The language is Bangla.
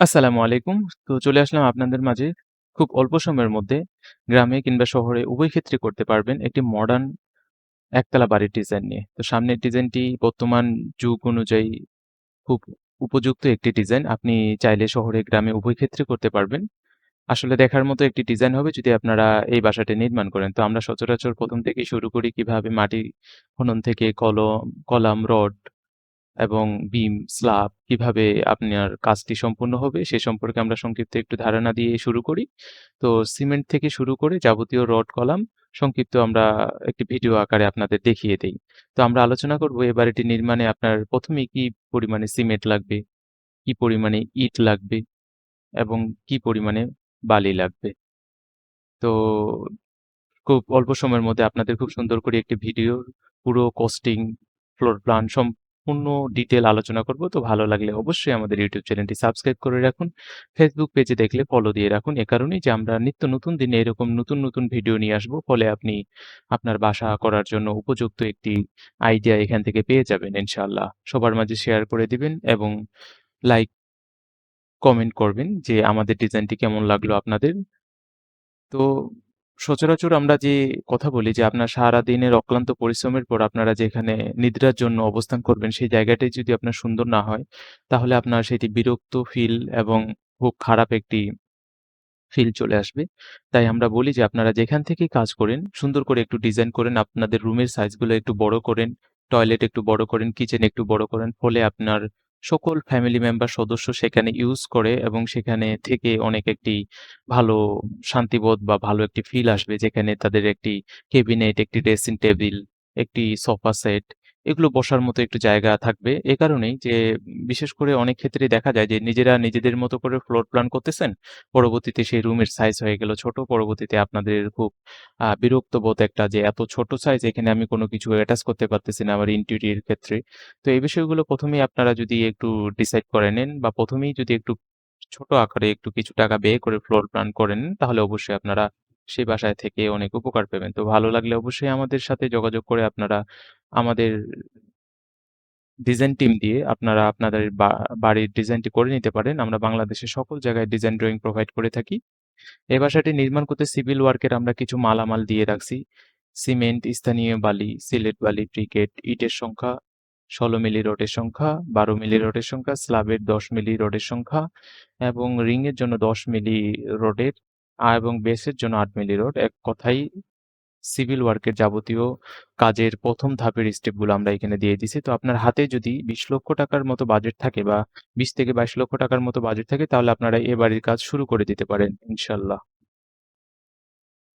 আসসালামু আলাইকুম। তো চলে আসলাম আপনাদের মাঝে খুব অল্প সময়ের মধ্যে গ্রামে কিংবা শহরে উভয় ক্ষেত্রে করতে পারবেন একটি মডার্ন একতলা বাড়ির ডিজাইন নিয়ে। তো সামনের ডিজাইনটি বর্তমান যুগ অনুযায়ী খুব উপযুক্ত একটি ডিজাইন। আপনি চাইলে শহরে গ্রামে উভয় ক্ষেত্রে করতে পারবেন। আসলে দেখার মতো একটি ডিজাইন হবে যদি আপনারা এই বাসাটি নির্মাণ করেন। তো আমরা সচরাচর প্রথম থেকেই শুরু করি কীভাবে মাটি খনন থেকে কলম, কলাম, রড এবং বিম, স্ল্যাব কীভাবে আপনার কাজটি সম্পূর্ণ হবে সে সম্পর্কে আমরা সংক্ষিপ্ত একটু ধারণা দিয়ে শুরু করি। তো সিমেন্ট থেকে শুরু করে যাবতীয় রড, কলাম সংক্ষিপ্ত আমরা একটি ভিডিও আকারে আপনাদের দেখিয়ে দিই তো আমরা আলোচনা করব এবার এটি নির্মাণে আপনার ১ম এই কি পরিমাণে সিমেন্ট লাগবে, কি পরিমাণে ইট লাগবে এবং কি পরিমাণে বালি লাগবে। তো খুব অল্প সময়ের মধ্যে আপনাদের খুব সুন্দর করে একটি ভিডিও পুরো কস্টিং, ফ্লোর প্ল্যান সম্পূর্ণ ডিটেল আলোচনা করব। তো ভালো লাগলে অবশ্যই আমাদের ইউটিউব চ্যানেলটি সাবস্ক্রাইব করে রাখুন। ফেসবুক পেজে দেখলে ফলো দিয়ে রাখুন। এ কারণেই যে আমরা নিত্য নতুন দিনে এরকম নতুন, নতুন ভিডিও নিয়ে আসব। ফলে আপনি আপনার বাসা করার জন্য উপযুক্ত একটি আইডিয়া এখান থেকে পেয়ে যাবেন ইনশাআল্লাহ। সবার মাঝে শেয়ার করে দিবেন এবং লাইক, কমেন্ট করবেন যে আমাদের ডিজাইনটি কেমন লাগল আপনাদের। তো সচরাচর আমরা যে কথা বলি যে আপনার সারাদিনের অক্লান্ত পরিশ্রমের পর আপনারা যেখানে নিদ্রার জন্য অবস্থান করবেন সেই জায়গাটাই যদি আপনার সুন্দর না হয়, তাহলে আপনার সেটি বিরক্ত ফিল এবং খুব খারাপ একটি ফিল চলে আসবে। তাই আমরা বলি যে আপনারা যেখান থেকেই কাজ করেন, সুন্দর করে একটু ডিজাইন করেন, আপনাদের রুমের সাইজগুলো একটু বড় করেন, টয়লেট একটু বড় করেন, কিচেন একটু বড় করেন। ফলে আপনার সকল ফ্যামিলি মেম্বার সদস্য সেখানে ইউজ করে এবং সেখানে থেকে অনেক একটি ভালো শান্তিবোধ বা ভালো একটি ফিল আসবে যেখানে তাদের একটি কেবিনেট, একটি ড্রেসিং টেবিল, একটি সোফা সেট এগুলো বসার মতো একটু জায়গা থাকবে। এ কারণেই যে, বিশেষ করে অনেক ক্ষেত্রেই দেখা যায় যে, নিজেরা নিজেদের মতো করে ফ্লোর প্ল্যান করতেছেন। পরবর্তীতে সেই রুমের সাইজ হয়ে গেল ছোট। পরবর্তীতে আপনাদের খুব, আ, বিরক্তবোধ একটা যে, এত ছোট সাইজ এখানে আমি কোনো কিছু অ্যাটাচ করতে পারতেছি না আমার ইন্টেরিয়র ক্ষেত্রে। তো এই বিষয়গুলো ১ম এই আপনারা যদি একটু ডিসাইড করে নেন বা ১ম এই যদি একটু ছোট আকারে একটু কিছু টাকা ব্যয় করে ফ্লোর প্ল্যান করেন তাহলে অবশ্যই আপনারা সেই বাসায় থেকে অনেক উপকার পাবেন। তো ভালো লাগলে অবশ্যই আমাদের সাথে যোগাযোগ করে আপনারা আমাদের ডিজাইন টিম দিয়ে আপনারা আপনাদের বা বাড়ির ডিজাইনটি করে নিতে পারেন। আমরা বাংলাদেশের সকল জায়গায় ডিজাইন ড্রইং প্রোভাইড করে থাকি। এই বাসাটি নির্মাণ করতে সিভিল ওয়ার্কের আমরা কিছু মালামাল দিয়ে রাখছি। সিমেন্ট, স্থানীয় বালি, সিলেট বালি, ব্রিকেট, ইটের সংখ্যা ১৬ মিলি রডের সংখ্যা, ১২ মিলি রডের সংখ্যা, স্ল্যাবের ১০ মিলি রডের সংখ্যা এবং রিংয়ের জন্য ১০ মিলি রডের এবং বেসের জন্য আট মিলি রোড, এক কথাই সিভিল ওয়ার্কের যাবতীয় কাজের প্রথম ধাপের স্টেপগুলো আমরা এখানে দিয়ে দিছি। তো আপনার হাতে যদি ২০ লক্ষ টাকার মতো বাজেট থাকে বা ২০ থেকে ২২ লক্ষ টাকার মতো বাজেট থাকে, তাহলে আপনারা এ বাড়ির কাজ শুরু করে দিতে পারেন ইনশাআল্লাহ।